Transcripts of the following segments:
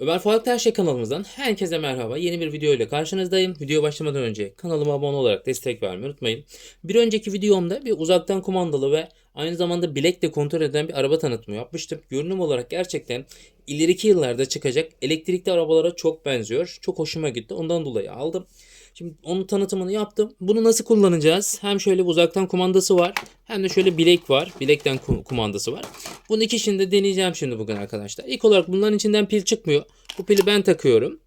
Ömer Faruk Terşe kanalımızdan herkese merhaba. Yeni bir video ile karşınızdayım. Video başlamadan önce kanalıma abone olarak destek vermeyi unutmayın. Bir önceki videomda bir uzaktan kumandalı ve aynı zamanda bilekle kontrol eden bir araba tanıtımı yapmıştım. Görünüm olarak gerçekten ileriki yıllarda çıkacak elektrikli arabalara çok benziyor. Çok hoşuma gitti. Ondan dolayı aldım. Şimdi onun tanıtımını yaptım. Bunu nasıl kullanacağız? Hem şöyle uzaktan kumandası var. Hem de şöyle bilek var. Bilekten kum- kumandası var. Bunun ikisini de deneyeceğim şimdi bugün arkadaşlar. İlk olarak bunların içinden pil çıkmıyor. Bu pili ben takıyorum.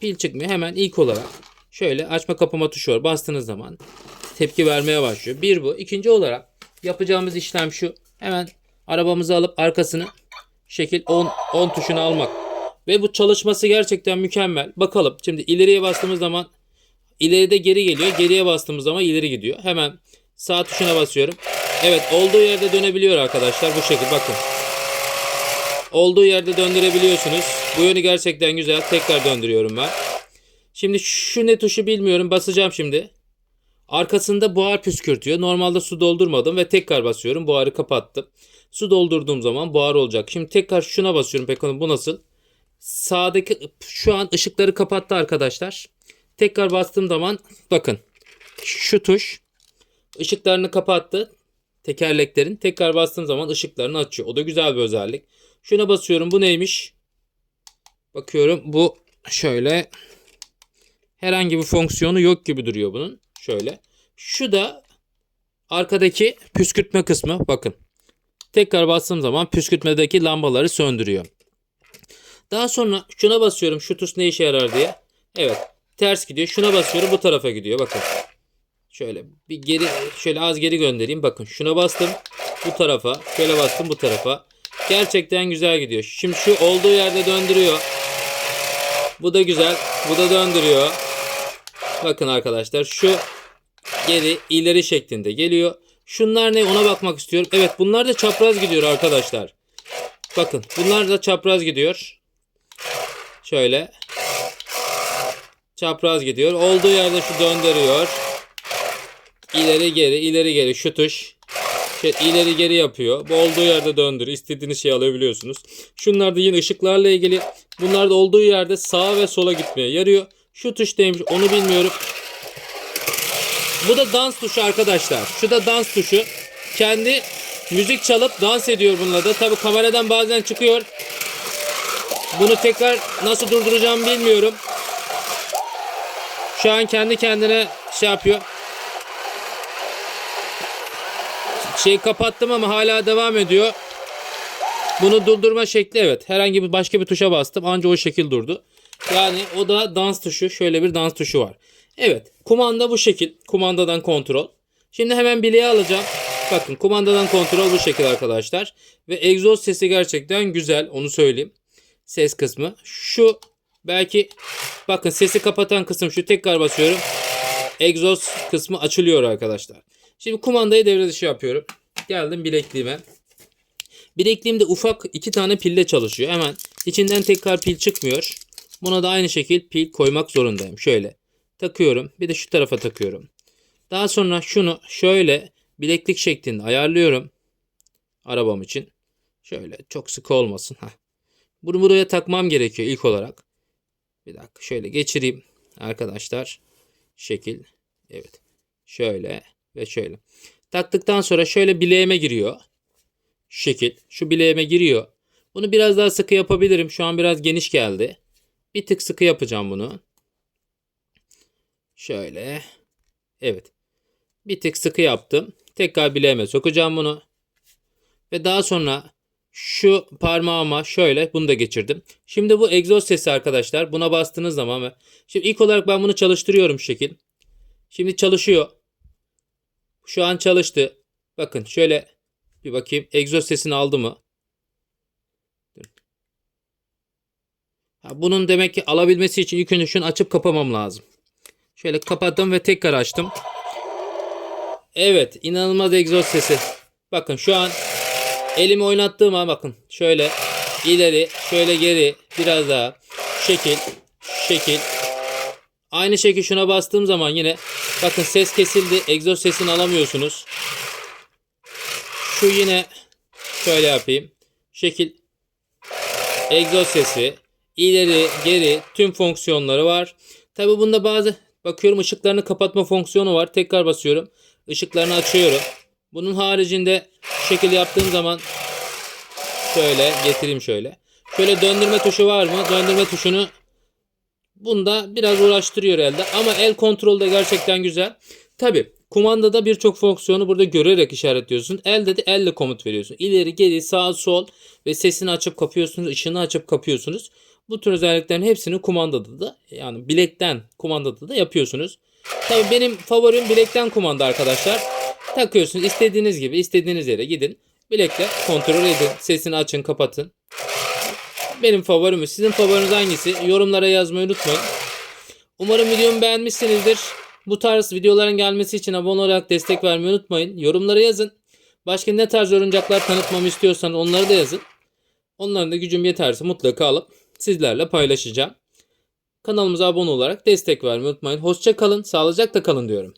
Pil çıkmıyor. Hemen ilk olarak şöyle açma kapama tuşu var. Bastığınız zaman tepki vermeye başlıyor. Bir bu. İkinci olarak yapacağımız işlem şu. Hemen arabamızı alıp arkasını şekil 10 10 tuşuna almak. Ve bu çalışması gerçekten mükemmel. Bakalım. Şimdi ileriye bastığımız zaman ileride geri geliyor. Geriye bastığımız zaman ileri gidiyor. Hemen sağ tuşuna basıyorum. Evet olduğu yerde dönebiliyor arkadaşlar. Bu şekilde bakın. Olduğu yerde döndürebiliyorsunuz. Bu yönü gerçekten güzel. Tekrar döndürüyorum ben. Şimdi şu ne tuşu bilmiyorum. Basacağım şimdi. Arkasında buhar püskürtüyor. Normalde su doldurmadım ve tekrar basıyorum. Buharı kapattım. Su doldurduğum zaman buhar olacak. Şimdi tekrar şuna basıyorum. Peki bu nasıl? Sağdaki şu an ışıkları kapattı arkadaşlar. Tekrar bastığım zaman bakın şu tuş ışıklarını kapattı. Tekerleklerin tekrar bastığım zaman ışıklarını açıyor. O da güzel bir özellik. Şuna basıyorum. Bu neymiş? Bakıyorum bu şöyle herhangi bir fonksiyonu yok gibi duruyor bunun. Şöyle. Şu da arkadaki püskürtme kısmı. Bakın. Tekrar bastığım zaman püskürtmedeki lambaları söndürüyor. Daha sonra şuna basıyorum. Şu tuş ne işe yarar diye. Evet. Ters gidiyor. Şuna basıyorum. Bu tarafa gidiyor. Bakın. Şöyle bir geri şöyle az geri göndereyim. Bakın şuna bastım. Bu tarafa. Şöyle bastım bu tarafa. Gerçekten güzel gidiyor. Şimdi şu olduğu yerde döndürüyor. Bu da güzel. Bu da döndürüyor. Bakın arkadaşlar şu geri ileri şeklinde geliyor. Şunlar ne ona bakmak istiyorum. Evet bunlar da çapraz gidiyor arkadaşlar. Bakın bunlar da çapraz gidiyor. Şöyle. Çapraz gidiyor. Olduğu yerde şu döndürüyor. İleri geri ileri geri şu tuş. Şey, ileri geri yapıyor. Bu olduğu yerde döndür. İstediğiniz şeyi alabiliyorsunuz. Şunlar da yine ışıklarla ilgili. Bunlar da olduğu yerde sağa ve sola gitmeye yarıyor. Şu tuş neymiş onu bilmiyorum. Bu da dans tuşu arkadaşlar. Şu da dans tuşu. Kendi müzik çalıp dans ediyor bununla da. Tabi kameradan bazen çıkıyor. Bunu tekrar nasıl durduracağımı bilmiyorum. Şu an kendi kendine şey yapıyor. Şeyi kapattım ama hala devam ediyor. Bunu durdurma şekli evet. Herhangi bir başka bir tuşa bastım. Anca o şekil durdu. Yani o da dans tuşu. Şöyle bir dans tuşu var. Evet. Kumanda bu şekil. Kumandadan kontrol. Şimdi hemen bileği alacağım. Bakın kumandadan kontrol bu şekil arkadaşlar. Ve egzoz sesi gerçekten güzel. Onu söyleyeyim. Ses kısmı. Şu belki bakın sesi kapatan kısım şu. Tekrar basıyorum. Egzoz kısmı açılıyor arkadaşlar. Şimdi kumandayı devre dışı yapıyorum. Geldim bilekliğime. Bilekliğimde ufak iki tane pille çalışıyor. Hemen içinden tekrar pil çıkmıyor. Buna da aynı şekil pil koymak zorundayım. Şöyle takıyorum. Bir de şu tarafa takıyorum. Daha sonra şunu şöyle bileklik şeklinde ayarlıyorum. Arabam için. Şöyle çok sıkı olmasın. Heh. Bunu buraya takmam gerekiyor ilk olarak. Bir dakika şöyle geçireyim arkadaşlar. Şekil. Evet. Şöyle ve şöyle. Taktıktan sonra şöyle bileğime giriyor. Şu şekil. Şu bileğime giriyor. Bunu biraz daha sıkı yapabilirim. Şu an biraz geniş geldi. Bir tık sıkı yapacağım bunu. Şöyle. Evet. Bir tık sıkı yaptım. Tekrar bileğime sokacağım bunu. Ve daha sonra şu parmağıma şöyle bunu da geçirdim. Şimdi bu egzoz sesi arkadaşlar. Buna bastığınız zaman ve şimdi ilk olarak ben bunu çalıştırıyorum şu şekil. Şimdi çalışıyor. Şu an çalıştı. Bakın şöyle bir bakayım. Egzoz sesini aldı mı? Bunun demek ki alabilmesi için ilk önce şunu açıp kapamam lazım. Şöyle kapattım ve tekrar açtım. Evet inanılmaz egzoz sesi. Bakın şu an elimi oynattığım an bakın şöyle ileri şöyle geri biraz daha şekil şekil Aynı şekilde şuna bastığım zaman yine bakın ses kesildi. Egzoz sesini alamıyorsunuz. Şu yine şöyle yapayım. Şekil egzoz sesi. ileri, geri tüm fonksiyonları var. Tabi bunda bazı bakıyorum ışıklarını kapatma fonksiyonu var. Tekrar basıyorum. Işıklarını açıyorum. Bunun haricinde şu şekilde yaptığım zaman şöyle getireyim şöyle. Şöyle döndürme tuşu var mı? Döndürme tuşunu bunda biraz uğraştırıyor elde ama el kontrolü de gerçekten güzel. Tabi kumandada birçok fonksiyonu burada görerek işaretliyorsun. Elde de elle komut veriyorsun. İleri geri sağ sol ve sesini açıp kapıyorsunuz. ışığını açıp kapıyorsunuz. Bu tür özelliklerin hepsini kumandada da yani bilekten kumandada da yapıyorsunuz. Tabi benim favorim bilekten kumanda arkadaşlar. Takıyorsunuz istediğiniz gibi istediğiniz yere gidin. Bilekle kontrol edin. Sesini açın kapatın. Benim favorim. Sizin favoriniz hangisi? Yorumlara yazmayı unutmayın. Umarım videomu beğenmişsinizdir. Bu tarz videoların gelmesi için abone olarak destek vermeyi unutmayın. Yorumlara yazın. Başka ne tarz oyuncaklar tanıtmamı istiyorsanız onları da yazın. Onların da gücüm yeterse mutlaka alıp sizlerle paylaşacağım. Kanalımıza abone olarak destek vermeyi unutmayın. Hoşça kalın, sağlıcakla kalın diyorum.